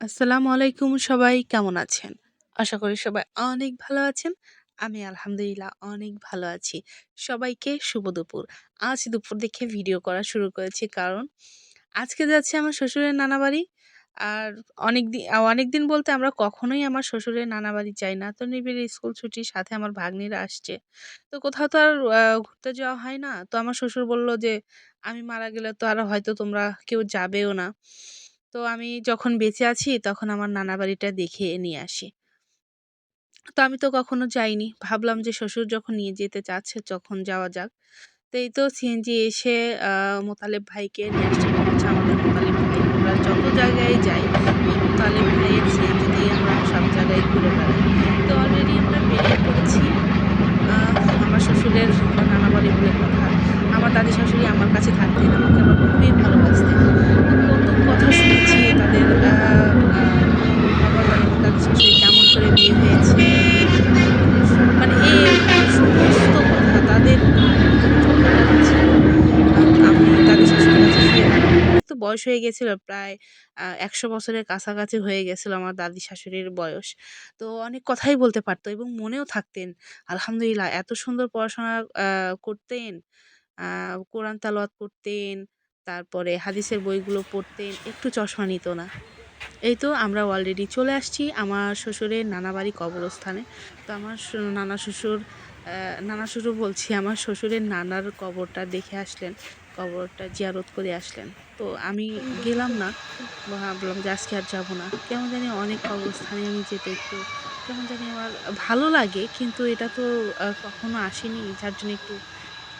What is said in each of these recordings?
আসসালামু আলাইকুম সবাই কেমন আছেন? আশা করি সবাই অনেক ভালো আছেন। আমি আলহামদুলিল্লাহ অনেক ভালো আছি। সবাইকে শুভ দুপুর। আজ দুপুর দেখে ভিডিও করা শুরু করেছি কারণ আজকে যাচ্ছে আমার শ্বশুরের নানাবাড়ি। আর অনেক দিন অনেক দিন বলতে আমরা কখনোই আমার শ্বশুরের নানাবাড়ি যাই না। তো নিবিড় স্কুল ছুটির সাথে আমার ভাগ্নিরা আসছে। তো কোথাও তো আর ঘুরতে যাওয়া হয় না। তো আমার শ্বশুর বলল যে, "আমি মারা গেলে তো আর হয়তো তোমরা কেউ যাবেও না।" তো আমি যখন বেঁচে আছি তখন আমার নানা বাড়িটা দেখে নিয়ে আসি। তো আমি তো কখনো যাইনি। ভাবলাম যে শ্বশুর যখন নিয়ে যেতে চাচ্ছে যখন যাওয়া যাক। তো এই তো সিএনজি এসে মোতালেব ভাইকে নিয়ে আসছে। আমাদের মোতালেব ভাই। আমরা যত জায়গায় যাই, এই মোতালেব ভাইয়ের সিএনজিতেই আমরা সব জায়গায় ঘুরে বেড়াই। তো অলরেডি আমরা বেরিয়ে পড়েছি। আমার শ্বশুরের নানা বাড়ি বলে কথা। আমার দাদি শাশুড়ি আমার কাছে থাকতেন। আমাকে আমার খুবই ভালোবাসতেন। কত কথা শুনেছি তাদের আমার দাদি শাশুড়ি কেমন করে বিয়ে হয়েছে। মানে এই সমস্ত কথা তাদের ছোটবেলা ছিল। আ আমি দাদি শাশুড়ির কাছে শুয়ে থাকতাম। তো বয়স হয়ে গেছিল প্রায় ১০০ বছরের কাছাকাছি হয়ে গেছিল আমার দাদি শাশুড়ির বয়স। তো অনেক কথাই বলতে পারত এবং মনেও থাকতেন। আলহামদুলিল্লাহ, এত সুন্দর পড়াশোনা করতেন। কোরআন তেলাওয়াত করতেন। তারপরে হাদিসের বইগুলো পড়তেন। একটু চশমা নিত না। এই তো আমরা অলরেডি চলে আসছি আমার শ্বশুরের নানাবাড়ি কবরস্থানে। তো আমার নানা শ্বশুর নানা শ্বশুর বলছি, আমার শ্বশুরের নানার কবরটা দেখে আসলেন। কবরটা জিয়ারত করে আসলেন। তো আমি গেলাম না। ভাবলাম যে আজকে আর যাব না। কেমন জানি অনেক কবরস্থানে আমি যেতে একটু কেমন জানি আমার ভালো লাগে। কিন্তু এটা তো কখনো আসেনি যার জন্য একটু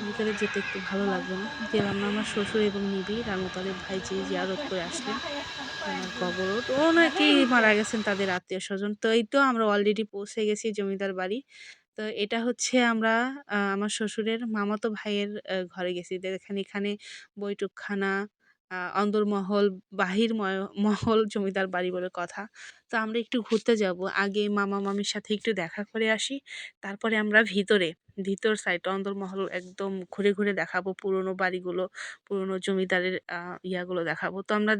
ভিতরে যেতে একটু ভালো লাগবে না। গেলাম না আমার শ্বশুর এবং নিবিড় আর ভাই যেয়ে জিয়ারত করে আসলেন। ওনার কবরও তো অনেকেই মারা গেছেন তাদের আত্মীয় স্বজন তো এই তো আমরা অলরেডি পৌঁছে গেছি জমিদার বাড়ি। তো এটা হচ্ছে আমরা আমার শ্বশুরের মামাতো ভাইয়ের ঘরে গেছি। দেখেন এখানে বৈঠকখানা, অন্দরমহল, বাহির মহল জমিদার বাড়ি বলে কথা। তো আমরা একটু ঘুরতে যাব। আগে মামা-মামির সাথে একটু দেখা করে আসি। তারপরে আমরা ভিতরে, ভিতর সাইড অন্দরমহল একদম ঘুরে, ঘুরে দেখাবো পুরনো বাড়িগুলো, পুরনো জমিদারের ইয়াগুলো দেখাবো। তো আমরা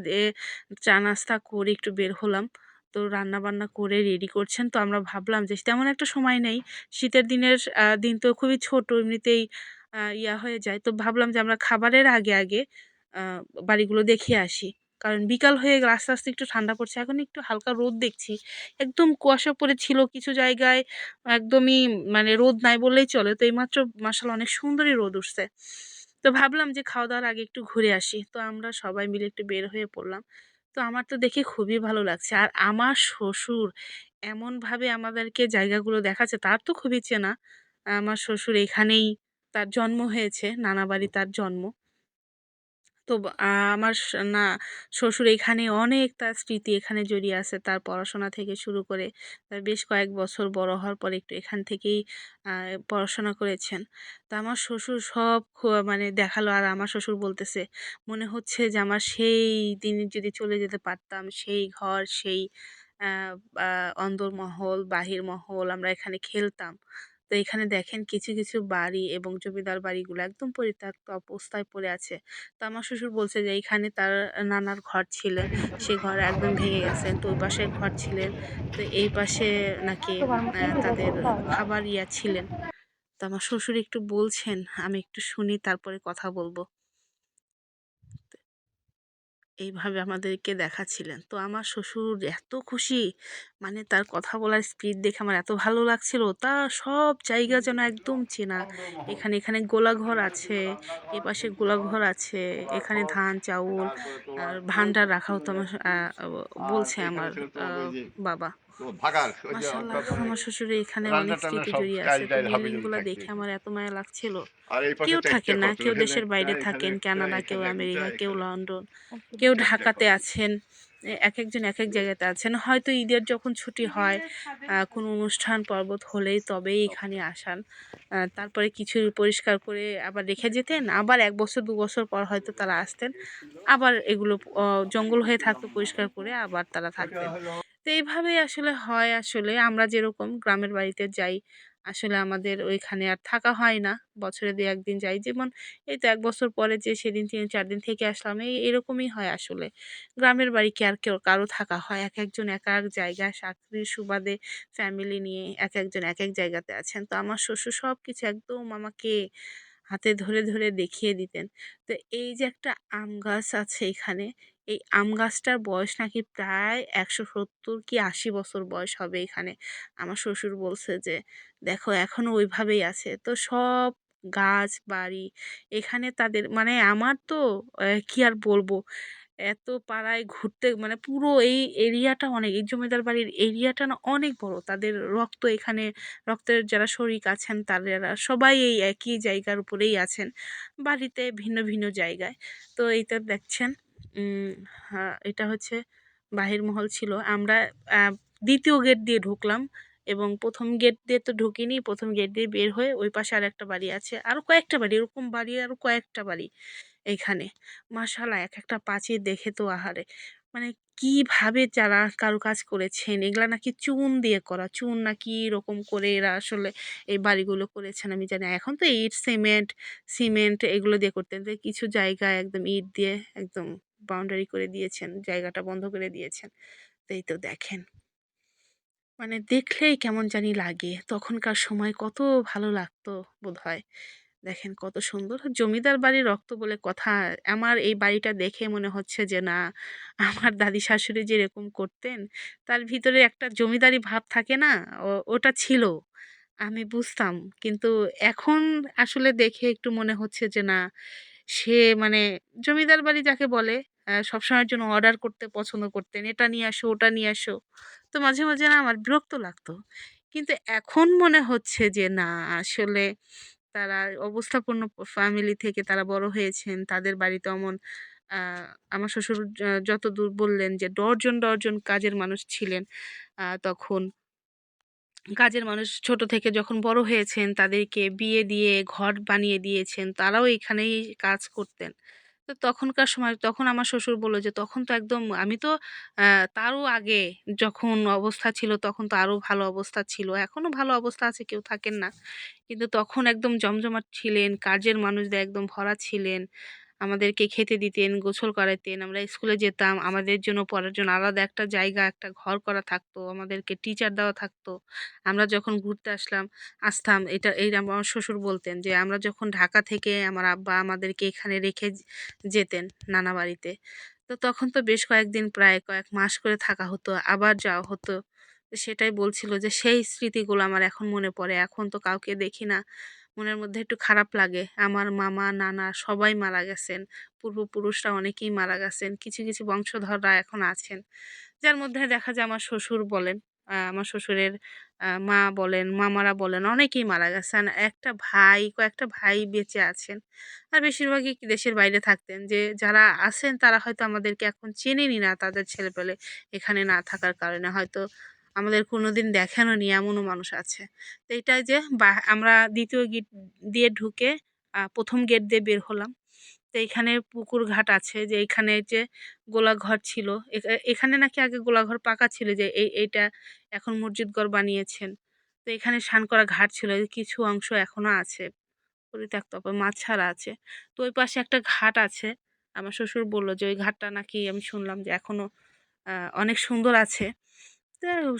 চা নাস্তা করে একটু বের হলাম। তো রান্না-বান্না করে রেডি করছেন। তো আমরা ভাবলাম যে তেমন একটা সময় নেই। শীতের দিনের দিন তো খুবই ছোট এমনিতেই ইয়া হয়ে যায়। তো ভাবলাম যে আমরা খাবারের আগে, আগে বাড়িগুলো দেখে আসি। কারণ বিকাল হয়ে গেলে আস্তে, আস্তে একটু ঠান্ডা পড়ছে। এখন একটু হালকা রোদ দেখছি। একদম কুয়াশা পড়েছিল কিছু জায়গায় একদমই মানে রোদ নাই বললেই চলে। তো এইমাত্র মাশাআল্লাহ অনেক সুন্দরই রোদ উঠছে। তো ভাবলাম যে খাওয়া-দাওয়ার আগে একটু ঘুরে আসি। তো আমরা সবাই মিলে একটু বের হয়ে পড়লাম। তো আমার তো দেখে খুবই ভালো লাগছে। আর আমার শ্বশুর এমনভাবে আমাদেরকে জায়গাগুলো দেখাচ্ছে, তার তো খুবই চেনা। আমার শ্বশুর এখানেই তার জন্ম হয়েছে। নানা বাড়ি তার জন্ম। তো আমার না শ্বশুর এখানে অনেক তার স্মৃতি এখানে জড়িয়ে আছে। তার পড়াশোনা থেকে শুরু করে তার বেশ কয়েক বছর বড় হওয়ার পরে একটু এখান থেকেই পড়াশোনা করেছেন। তা আমার শ্বশুর সব মানে দেখাল আর আমার শ্বশুর বলতেছে, "মনে হচ্ছে যে আমার সেই দিনে যদি চলে যেতে পারতাম, সেই ঘর, সেই অন্দরমহল, বাহিরমহল আমরা এখানে খেলতাম।" তো এখানে দেখেন কিছু, কিছু বাড়ি এবং জমিদার বাড়িগুলো একদম পরিত্যক্ত অবস্থায় পড়ে আছে। তো আমার শ্বশুর বলছে যে এখানে তার নানার ঘর ছিলেন। সে ঘর একদম ভেঙে গেছে তো ওই পাশে ঘর ছিলেন। তো এই পাশে নাকি তাদের খাবার ইয়া ছিলেন। তো আমার শ্বশুর একটু বলছেন, আমি একটু শুনি তারপরে কথা বলব। এইভাবে আমাদেরকে দেখাচ্ছিলেন। তো আমার শ্বশুর এত খুশি, মানে তার কথা বলার স্পিড দেখে আমার এত ভালো লাগছিল। তা সব জায়গা যেন একদম চেনা। এখানে, এখানে গোলাঘর আছে, এপাশে গোলাঘর আছে, এখানে ধান, চাউল আর ভান্ডার রাখা হতো আমার বলছে আমার বাবা। মাশাআল্লাহ আমার শ্বশুরের এখানে অনেক স্মৃতি জড়িয়ে আছে। তো দেখে আমার এত মায়া লাগছিল। কেউ থাকেন না, কেউ দেশের বাইরে থাকেন, কানাডা, কেউ আমেরিকা, কেউ লন্ডন, কেউ ঢাকাতে আছেন। এ একেকজন একেক জায়গাতে আছেন। হয়তো ঈদের যখন ছুটি হয়, কোনো অনুষ্ঠান পর্বত হলেই তবেই এখানে আসান। তারপরে কিছু পরিষ্কার করে আবার রেখে যেতেন। আবার এক বছর দু বছর পর হয়তো তারা আসতেন। আবার এগুলো জঙ্গল হয়ে থাকতো পরিষ্কার করে আবার তারা থাকতেন। তো এইভাবেই আসলে হয় আসলে। আমরা যেরকম গ্রামের বাড়িতে যাই, আসলে আমাদের ওইখানে আর থাকা হয় না। বছরে দু একদিন যাই। যেমন এই তো এক বছর পরে যে সেদিন তিন চার দিন থেকে আসলাম এই এরকমই হয় আসলে। গ্রামের বাড়ি কি আর কেউ কারও থাকা হয়? এক একজন এক এক জায়গায় চাকরির সুবাদে ফ্যামিলি নিয়ে এক একজন এক এক জায়গাতে আছেন। তো আমার শ্বশুর সব কিছু একদম আমাকে হাতে ধরে ধরে দেখিয়ে দিতেন। তো এই যে একটা আম গাছ আছে এখানে এই আম গাছটার বয়স নাকি প্রায় একশো সত্তর কি আশি বছর বয়স হবে এখানে। আমার শ্বশুর বলছে যে, দেখো এখনও ওইভাবেই আছে। তো সব গাছ, বাড়ি এখানে তাদের মানে আমার তো কি আর বলব? এত পাড়ায় ঘুরতে মানে পুরো এই এরিয়াটা অনেক, এই জমিদার বাড়ির এরিয়াটা না অনেক বড়। তাদের রক্ত এখানে, রক্তের যারা শরিক আছেন তারা সবাই এই একই জায়গার উপরেই আছেন, বাড়িতে ভিন্ন ভিন্ন জায়গায়। তো এইটা দেখছেন। এটা হচ্ছে বাহির মহল ছিল। আমরা দ্বিতীয় গেট দিয়ে ঢুকলাম এবং প্রথম গেট দিয়ে তো ঢুকিনি, প্রথম গেট দিয়ে বের হয়ে ওই পাশে আর একটা বাড়ি আছে আরও কয়েকটা বাড়ি, এরকম বাড়ি আরও কয়েকটা বাড়ি এইখানে মাশাআল্লাহ, এক একটা প্রাচীর দেখে তো আহারে। মানে কীভাবে যারা কারুকাজ করেছেন, এগুলা নাকি চুন দিয়ে করা, চুন নাকি এরকম করে এরা আসলে এই বাড়িগুলো করেছেন, আমি জানি এখন তো ইট, সিমেন্ট সিমেন্ট এগুলো দিয়ে করতেন কিছু জায়গায় একদম ইট দিয়ে একদম বাউন্ডারি করে দিয়েছেন, জায়গাটা বন্ধ করে দিয়েছেন। এই তো দেখেন। মানে দেখলেই কেমন জানি লাগে। তখনকার সময় কত ভালো লাগতো বোধহয়। দেখেন কত সুন্দর। জমিদার বাড়ির রক্ত বলে কথা, আমার এই বাড়িটা দেখে মনে হচ্ছে যে না, আমার দাদি শাশুড়ি যেরকম করতেন, তার ভিতরে একটা জমিদারি ভাব থাকে না ওটা ছিল, আমি বুঝতাম। কিন্তু এখন আসলে দেখে একটু মনে হচ্ছে যে না, সে মানে জমিদার বাড়ি যাকে বলে সবসময়ের জন্য অর্ডার করতে পছন্দ করতেন। এটা নিয়ে আসো, ওটা নিয়ে আসো। তো মাঝে মাঝে না আমার বিরক্ত লাগতো। কিন্তু এখন মনে হচ্ছে যে, না, আসলে তারা অবস্থাপন্ন ফ্যামিলি থেকে তারা বড় হয়েছেন। তাদের বাড়িতে অমন আমার শ্বশুর য- যতদূর বললেন যে ডর্জন ডর্জন কাজের মানুষ ছিলেন তখন কাজের মানুষ ছোট থেকে যখন বড় হয়েছেন, তাদেরকে বিয়ে দিয়ে, ঘর বানিয়ে দিয়েছেন, তারাও এখানেই কাজ করতেন। তো তখনকার সময় তখন আমার শ্বশুর বলল যে, তখন তো একদম আমি তো তারও আগে যখন অবস্থা ছিল তখন তো আরও ভালো অবস্থা ছিল। এখনও ভালো অবস্থা আছে, কেউ থাকেন না। কিন্তু তখন একদম জমজমাট ছিলেন, কাজের মানুষদের একদম ভরা ছিলেন। আমাদেরকে খেতে দিতেন, গোসল করাতেন, আমরা স্কুলে যেতাম, আমাদের জন্য পড়ার জন্য আলাদা একটা জায়গা, একটা ঘর করা থাকতো, আমাদেরকে টিচার দেওয়া থাকতো। আমরা যখন ঘুরতে আসলাম, আসতাম, এটা এই আমার শ্বশুর বলতেন যে, আমরা যখন ঢাকা থেকে আমার আব্বা আমাদেরকে এখানে রেখে যেতেন নানা বাড়িতে। তো তখন তো বেশ কয়েকদিন, প্রায় কয়েক মাস করে থাকা হতো, আবার যাওয়া হতো। সেটাই বলছিল যে, সেই স্মৃতিগুলো আমার এখন মনে পড়ে। এখন তো কাউকে দেখি না। মনের মধ্যে একটু খারাপ লাগে। আমার মামা, নানা সবাই মারা গেছেন। পূর্বপুরুষরা অনেকেই মারা গেছেন। কিছু কিছু বংশধররা এখন আছেন। যার মধ্যে দেখা যায় আমার শ্বশুর বলেন আমার শ্বশুরের মা বলেন, মামারা বলেন, অনেকেই মারা গেছেন। একটা ভাই, কয়েকটা ভাই বেঁচে আছেন। আর বেশিরভাগই দেশের বাইরে থাকতেন। যে যারা আছেন তারা হয়তো আমাদেরকে এখন চেনেনি না, তাদের ছেলেপেলে এখানে না থাকার কারণে। হয়তো আমাদের কোনোদিন দেখানো নি এমনও মানুষ আছে। তো এটাই যে আমরা দ্বিতীয় গেট দিয়ে ঢুকে প্রথম গেট দিয়ে বের হলাম। তো এখানে পুকুর ঘাট আছে যে এখানে যে গোলাঘর ছিল এখা- এখানে নাকি আগে গোলাঘর পাকা ছিল যে এই এইটা এখন মসজিদ ঘর বানিয়েছেন। তো এখানে স্নান করা ঘাট ছিল কিছু অংশ এখনও আছে পরিত্যক্ত মাছ ছাড়া আছে। তো ওই পাশে একটা ঘাট আছে আমার শ্বশুর বলল যে ওই ঘাটটা নাকি আমি শুনলাম যে এখনও আহ, অনেক সুন্দর আছে।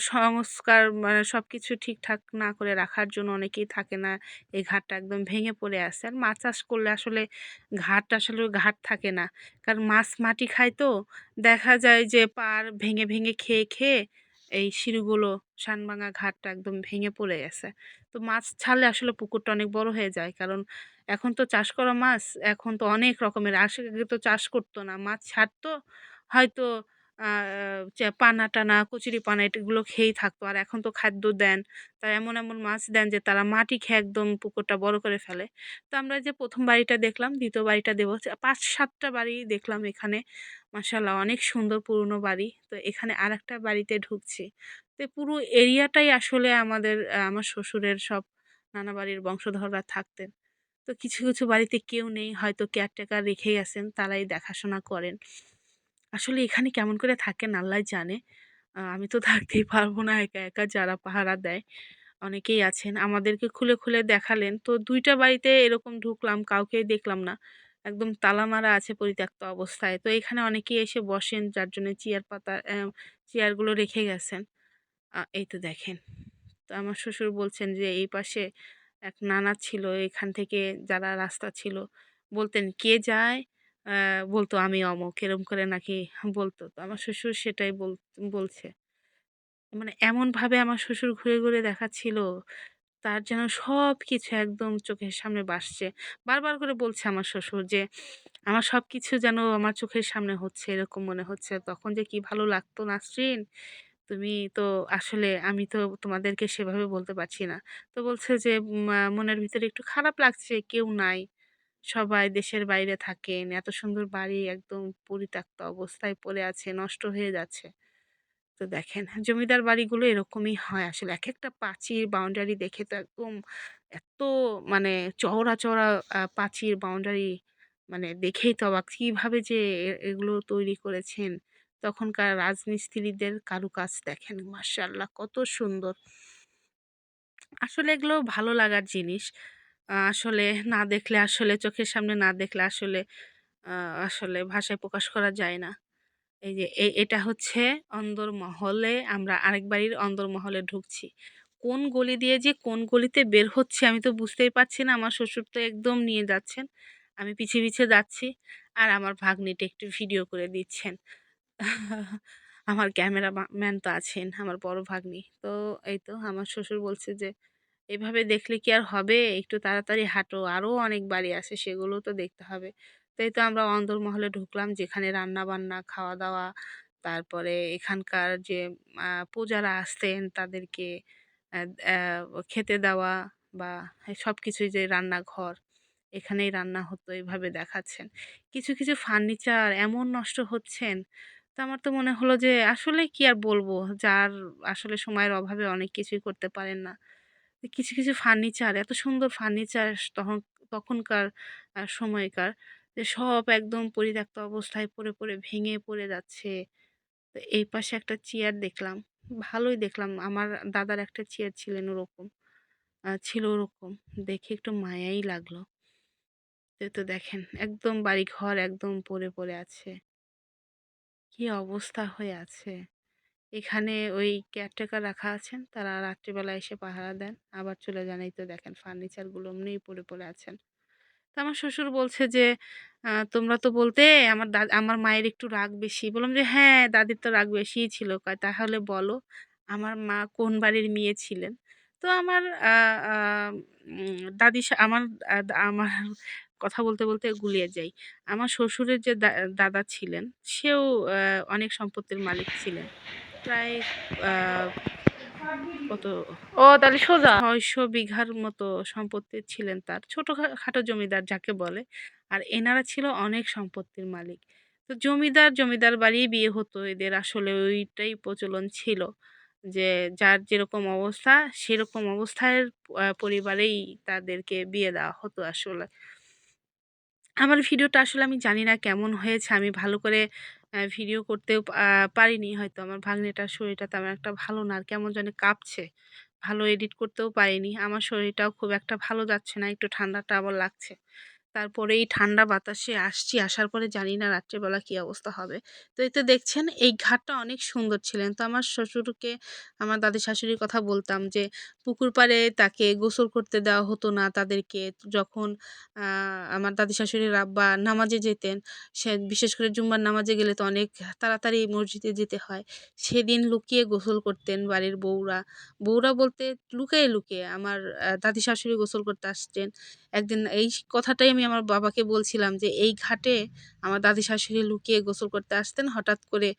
সংস্কার মানে সব কিছু ঠিকঠাক না করে রাখার জন্য অনেকেই থাকে না। এই ঘাটটা একদম ভেঙে পড়ে আসে আর মাছ চাষ করলে আসলে ঘাট আসলে ঘাট থাকে না। কারণ মাছ মাটি খায় তো। দেখা যায় যে পার ভেঙে ভেঙে খেয়ে খেয়ে এই সিঁড়িগুলো শানবাঙা ঘাটটা একদম ভেঙে পড়ে গেছে। তো মাছ ছাড়লে আসলে পুকুরটা অনেক বড় হয়ে যায়। কারণ এখন তো চাষ করা মাছ, এখন তো অনেক রকমের। আগে তো চাষ করতো না। মাছ ছাড়তো, হয়তো পানা টানা কচুরি পানা এগুলো খেয়েই থাকতো। আর এখন তো খাদ্য দেন, তারা এমন এমন মাছ দেন যে তারা মাটি খেয়ে একদম পুকুরটা বড় করে ফেলে। তো আমরা যে প্রথম বাড়িটা দেখলাম, দ্বিতীয় বাড়িটা দেবো পাঁচ সাতটা বাড়ি দেখলাম এখানে। মাসাল্লাহ অনেক সুন্দর পুরনো বাড়ি। তো এখানে আর একটা বাড়িতে ঢুকছি। তো পুরো এরিয়াটাই আসলে আমাদের আমার শ্বশুরের সব নানা বাড়ির বংশধররা থাকতেন। তো কিছু কিছু বাড়িতে কেউ নেই, হয়তো কেয়ারটেকার রেখে গেছেন তারাই দেখাশোনা করেন। আসলে এখানে কেমন করে থাকেন আল্লাহ জানে। আমি তো থাকতেই পারব না একা একা যারা পাহারা দেয়। অনেকেই আছেন আমাদেরকে খুলে খুলে দেখালেন। তো দুইটা বাড়িতে এরকম ঢুকলাম কাউকেই দেখলাম না। একদম তালা মারা আছে পরিত্যক্ত অবস্থায়। তো এখানে অনেকেই এসে বসেন যার জন্য চেয়ার পাতা চেয়ারগুলো রেখে গেছেন। এই তো দেখেন। তো আমার শ্বশুর বলছেন যে এই পাশে এক নানা ছিল এখান থেকে যারা রাস্তা ছিল। বলতেন, "কে যায়?" বলতো, "আমি অমুক।" এরম করে নাকি বলতো। তো আমার শ্বশুর সেটাই বল বলছে। মানে এমনভাবে আমার শ্বশুর ঘুরে, ঘুরে দেখাচ্ছিল, তার যেন সব কিছু একদম চোখের সামনে বাসছে বারবার করে বলছে আমার শ্বশুর যে, "আমার সব কিছু যেন আমার চোখের সামনে হচ্ছে, এরকম মনে হচ্ছে। তখন যে কি ভালো লাগতো নাসরিন, তুমি তো আসলে আমি তো তোমাদেরকে সেভাবে বলতে পারছি না।" তো বলছে যে, মনের ভিতরে একটু খারাপ লাগছে, কেউ নাই। সবাই দেশের বাইরে থাকেন। এত সুন্দর বাড়ি একদম পরিত্যক্ত অবস্থায় পড়ে আছে, নষ্ট হয়ে যাচ্ছে। তো দেখেন জমিদার বাড়িগুলো এরকমই হয় আসলে একেকটা প্রাচীর বাউন্ডারি দেখে তো একদম এত মানে চওড়া, চওড়া প্রাচীর বাউন্ডারি মানে দেখেই তো অবাক। কীভাবে যে এগুলো তৈরি করেছেন। তখনকার রাজমিস্ত্রিদের কারুকাজ দেখেন মাশাআল্লাহ কত সুন্দর। আসলে এগুলো ভালো লাগার জিনিস। আসলে না দেখলে আসলে চোখের সামনে না দেখলে আসলে আসলে ভাষায় প্রকাশ করা যায় না। এই যে এটা হচ্ছে অন্দরমহলে আমরা আরেক বাড়ির অন্দরমহলে ঢুকছি। কোন গলি দিয়ে যে কোন গলিতে বের হচ্ছে আমি তো বুঝতেই পারছি না। আমার শ্বশুর তো একদম নিয়ে যাচ্ছেন। আমি পিছে, পিছে যাচ্ছি। আর আমার ভাগ্নিটা একটু ভিডিও করে দিচ্ছেন। আমার ক্যামেরা ম্যান তো আছেন, আমার বড় ভাগ্নি। তো এই তো আমার শ্বশুর বলছে যে, "এভাবে দেখলে কি আর হবে? একটু তাড়াতাড়ি হাঁটো। আরও অনেক বাড়ি আছে সেগুলোও তো দেখতে হবে।" তাই তো আমরা অন্দরমহলে ঢুকলাম যেখানে রান্না-বান্না, খাওয়া-দাওয়া, তারপরে এখানকার যে পূজারা আসতেন তাদেরকে খেতে দেওয়া বা সব কিছুই যে রান্নাঘর, এখানেই রান্না হতো এভাবে দেখাচ্ছেন। কিছু, কিছু ফার্নিচার এমন নষ্ট হচ্ছেন তো আমার তো মনে হলো যে আসলে কি আর বলব? যার আসলে সময়ের অভাবে অনেক কিছুই করতে পারেন না। কিছু, কিছু ফার্নিচার এত সুন্দর ফার্নিচার তখন তখনকার সময়কার যে সব একদম পরিত্যক্ত অবস্থায় পড়ে, পড়ে ভেঙে পড়ে যাচ্ছে। তো এই পাশে একটা চেয়ার দেখলাম। ভালোই দেখলাম। আমার দাদার একটা চেয়ার ছিলেন ওরকম। ছিল ওরকম। দেখে একটু মায়াই লাগল। তো দেখেন একদম বাড়ি ঘর একদম পড়ে, পড়ে আছে। কি অবস্থা হয়ে আছে। এখানে ওই কেয়ারটেকার রাখা আছেন। তারা রাত্রিবেলা এসে পাহারা দেন। আবার চলে যান। এই তো দেখেন ফার্নিচারগুলো এমনিই পড়ে, পড়ে আছেন। তো আমার শ্বশুর বলছে যে, "তোমরা তো বলতে আমার দাদা আমার মায়ের একটু রাগ বেশি।" বললাম যে, "হ্যাঁ, দাদির তো রাগ বেশিই ছিল।" "তাহলে বলো আমার মা কোন বাড়ির মেয়ে ছিলেন?" তো আমার দাদি আমার আমার কথা বলতে, বলতে গুলিয়ে যাই। আমার শ্বশুরের যে দাদা ছিলেন, সেও অনেক সম্পত্তির মালিক ছিলেন। প্রায় কত ও তাহলে সোজা ৬০০ বিঘার মতো সম্পত্তি ছিলেন তার। ছোটখা খাটো জমিদার যাকে বলে। আর এনারা ছিল অনেক সম্পত্তির মালিক। তো জমিদার, জমিদার বাড়িই বিয়ে হতো এদের আসলে ওইটাই প্রচলন ছিল। যে যার যেরকম অবস্থা সেরকম অবস্থায় পরিবারেই তাদেরকে বিয়ে দেওয়া হতো আসলে। আমার ভিডিওটা আসলে আমি জানি না কেমন হয়েছে। আমি ভালো করে ভিডিও করতেও পারিনি হয়তো। আমার ভাগ্নেটার শরীরটা তেমন একটা ভালো না। আর কেমন জানি কাঁপছে। ভালো এডিট করতেও পারিনি। আমার শরীরটাও খুব একটা ভালো যাচ্ছে না। একটু ঠান্ডাটা আবার লাগছে। তারপরে এই ঠান্ডা বাতাসে আসছি, আসার পরে জানি না রাত্রেবেলা কী অবস্থা হবে। তো এই তো দেখছেন এই ঘাটটা অনেক সুন্দর ছিলেন। তো আমার শ্বশুরকে আমার দাদি শাশুড়ির কথা বলতাম যে পুকুর পাড়ে তাকে গোসল করতে দেওয়া হতো না তাদেরকে। যখন আমার দাদি শাশুড়ির আব্বা নামাজে যেতেন, সে বিশেষ করে জুম্মার নামাজে গেলে তো অনেক তাড়াতাড়ি মসজিদে যেতে হয়। সেদিন লুকিয়ে গোসল করতেন বাড়ির বউরা। বউরা বলতে লুকিয়ে, লুকিয়ে আমার দাদি শাশুড়ি গোসল করতে আসতেন। একদিন এই কথাটাই আমি আমার বাবাকে বলছিলাম যে, "এই ঘাটে আমার দাদি শাশুড়ি লুকিয়ে গোসল করতে আসতেন। হঠাৎ করে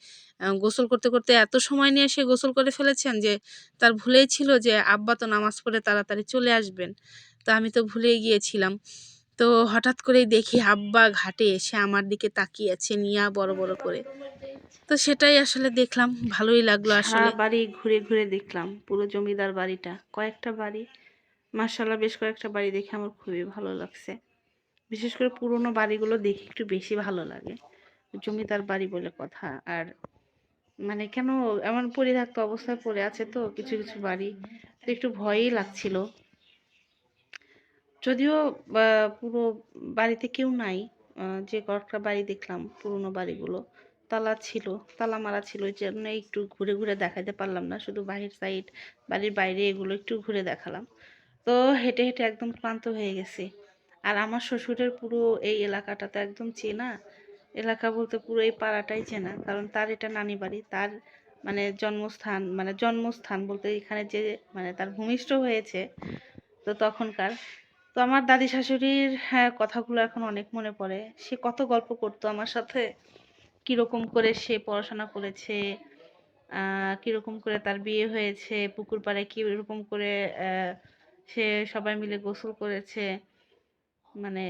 গোসল করতে, করতে এত সময় নিয়ে সে গোসল করে ফেলেছেন যে তার ভুলেই ছিল যে আব্বা তো নামাজ পড়ে তাড়াতাড়ি চলে আসবেন। তো আমি তো ভুলেই গিয়েছিলাম। তো হঠাৎ করেই দেখি আব্বা ঘাটে এসে আমার দিকে তাকিয়ে আছে নিয়া বড়, বড় করে। তো সেটাই আসলে দেখলাম। ভালোই লাগল আসলে। বাড়ি ঘুরে, ঘুরে দেখলাম পুরো জমিদার বাড়িটা। কয়েকটা বাড়ি মাশাআল্লাহ বেশ কয়েকটা বাড়ি দেখে আমার খুবই ভালো লাগছে। বিশেষ করে পুরোনো বাড়িগুলো দেখে একটু বেশি ভালো লাগে। জমিদার বাড়ি বলে কথা। আর মানে কেন এমন পরিত্যক্ত অবস্থায় পড়ে আছে তো কিছু, কিছু বাড়ি। তো একটু ভয়ই লাগছিল যদিও পুরো বাড়িতে কেউ নাই যে কয়েকটা বাড়ি দেখলাম পুরনো বাড়িগুলো তালা ছিল তালা মারা ছিল ওই জন্য একটু ঘুরে ঘুরে দেখাতে পারলাম না শুধু বাহির সাইড বাড়ির বাইরে এগুলো একটু ঘুরে দেখালাম তো হেঁটে হেঁটে একদম ক্লান্ত হয়ে গেছি আর আমার শ্বশুরের পুরো এই এলাকাটা তো একদম চেনা। এলাকা বলতে পুরো এই পাড়াটাই চেনা। কারণ তার এটা নানি বাড়ি, তার মানে জন্মস্থান মানে জন্মস্থান বলতে এখানে যে মানে তার ভূমিষ্ঠ হয়েছে তো তখনকার। তো আমার দাদি শাশুড়ির হ্যাঁ কথাগুলো এখন অনেক মনে পড়ে। সে কত গল্প করতো আমার সাথে। কীরকম করে সে পড়াশোনা করেছে কীরকম করে তার বিয়ে হয়েছে, পুকুর পাড়ে কীরকম করে সে সবাই মিলে গোসল করেছে। মানে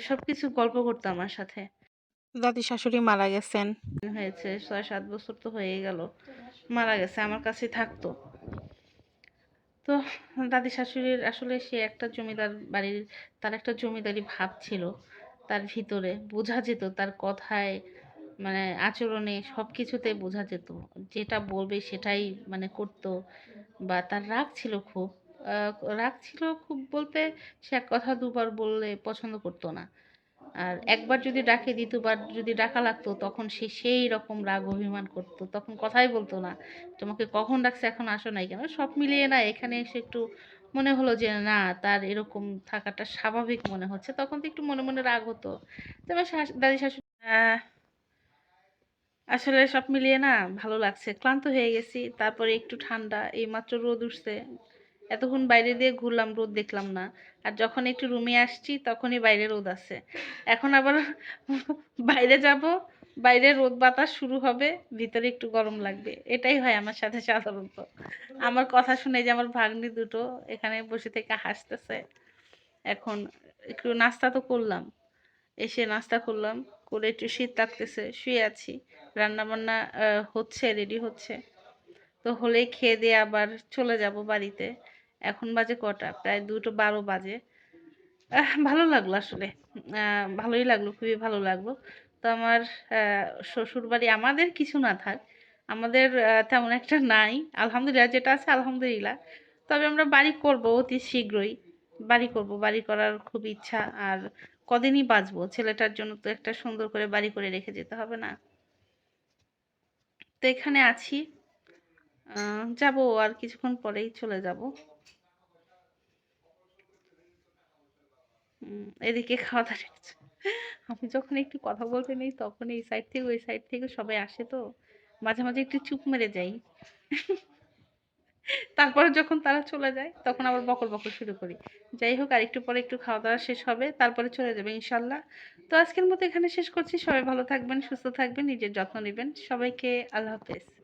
সব কিছু গল্প করতো আমার সাথে। দাদি শাশুড়ি মারা গেছেন। হয়েছে ছয় সাত বছর তো হয়ে গেল। মারা গেছে আমার কাছে থাকতো। তো দাদি শাশুড়ির আসলে সে একটা জমিদার বাড়ির তার একটা জমিদারি ভাব ছিল তার ভিতরে। বোঝা যেত তার কথায় মানে আচরণে সব কিছুতে বোঝা যেত। যেটা বলবে সেটাই মানে করতো। বা তার রাগ ছিল খুব। রাগ ছিল খুব বলতে সে এক কথা দুবার বললে পছন্দ করতো না। আর একবার যদি ডাকে দ্বিতীয়বার যদি ডাকা লাগতো তখন সে সেই রকম রাগ অভিমান করতো তখন কথাই বলতো না। তোমাকে কখন ডাকছে এখন আসো নাই কেন? সব মিলিয়ে না এখানে এসে একটু মনে হলো যে না তার এরকম থাকাটা স্বাভাবিক মনে হচ্ছে। তখন তো একটু মনে মনে রাগ হতো। তবে দাদি শাশুড়ি আহ, আসলে সব মিলিয়ে না ভালো লাগছে। ক্লান্ত হয়ে গেছি তারপরে একটু ঠান্ডা এইমাত্র রোদ উঠছে। এতক্ষণ বাইরে দিয়ে ঘুরলাম, রোদ দেখলাম না। আর যখন একটু রুমে আসছি, তখনই বাইরে রোদ আছে। এখন আবার বাইরে যাব, বাইরে রোদ বাতাস শুরু হবে, ভিতরে একটু গরম লাগবে। এটাই হয় আমার সাথে সাধারণত। আমার কথা শুনে যে আমার ভাগ্নি দুটো এখানে বসে থেকে হাসতেছে। এখন একটু নাস্তা তো করলাম। এসে নাস্তা করলাম, করে একটু শীত লাগতেছে, শুয়ে আছি। রান্না বান্না হচ্ছে রেডি হচ্ছে। তো হলেই খেয়ে দিয়ে আবার চলে যাব বাড়িতে। এখন বাজে কটা? প্রায় দুটো বারো বাজে। ভালো লাগল আসলে। ভালোই লাগল, খুবই ভালো লাগল। তো আমার শ্বশুর বাড়ি আমাদের কিছু না থাক, আমাদের তেমন একটা নাই। আলহামদুলিল্লাহ, যেটা আছে আলহামদুলিল্লাহ। তবে আমরা বাড়ি করব অতি শীঘ্রই। বাড়ি করব, বাড়ি করার খুব ইচ্ছা। আর কদিনই বাঁচবো? ছেলেটার জন্য তো একটা সুন্দর করে বাড়ি করে রেখে যেতে হবে না। তো এখানে আছি। যাব আর কিছুক্ষণ পরেই চলে যাব। এদিকে খাওয়া দাওয়া আমি যখন একটু কথা বলতে নেই, তখন এই সাইড থেকে ওই সাইড থেকে সবাই আসে তো, মাঝে মাঝে একটু চুপ মেরে যাই। তারপরে যখন তারা চলে যায়, তখন আবার বকর বকর শুরু করি। যাই হোক, আর একটু পরে একটু খাওয়া দাওয়া শেষ হবে, তারপরে চলে যাবে ইনশাল্লাহ। তো আজকের মতো এখানে শেষ করছি। সবাই ভালো থাকবেন, সুস্থ থাকবেন, নিজের যত্ন নেবেন। সবাইকে আল্লাহ হাফেজ।